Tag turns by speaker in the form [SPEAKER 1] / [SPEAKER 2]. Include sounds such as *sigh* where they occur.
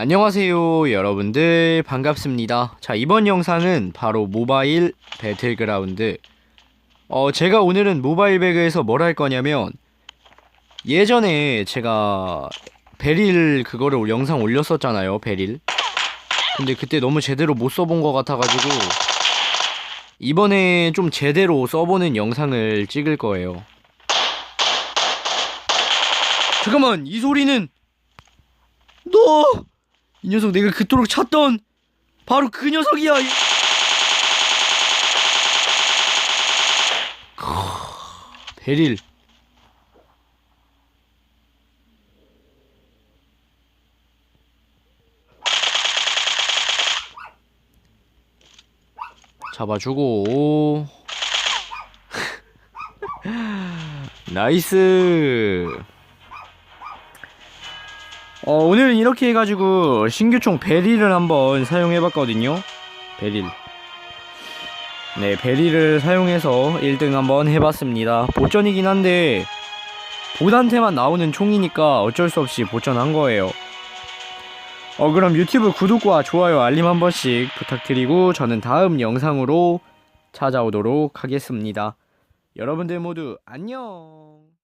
[SPEAKER 1] 안녕하세요 여러분들. 반갑습니다. 자 이번 영상은 바로 모바일 배틀그라운드. 어 제가 오늘은 모바일 배그에서 뭘 할 거냐면 예전에 제가 베릴 그거를 영상 올렸었잖아요 베릴. 근데 그때 너무 제대로 못 써본 것 같아가지고 이번에 좀 제대로 써보는 영상을 찍을 거예요. 잠깐만 이 소리는 너! 이 녀석 내가 그토록 찾던 바로 그 녀석이야. 베릴. 잡아주고. *laughs* 나이스. 어, 오늘은 이렇게 해가지고 신규총 베릴을 한번 사용해봤거든요. 베릴. 네, 베릴을 사용해서 1등 한번 해봤습니다. 보전이긴 한데 보단테만 나오는 총이니까 어쩔 수 없이 보전한 거예요. 어, 그럼 유튜브 구독과 좋아요, 알림 한 번씩 부탁드리고 저는 다음 영상으로 찾아오도록 하겠습니다. 여러분들 모두 안녕!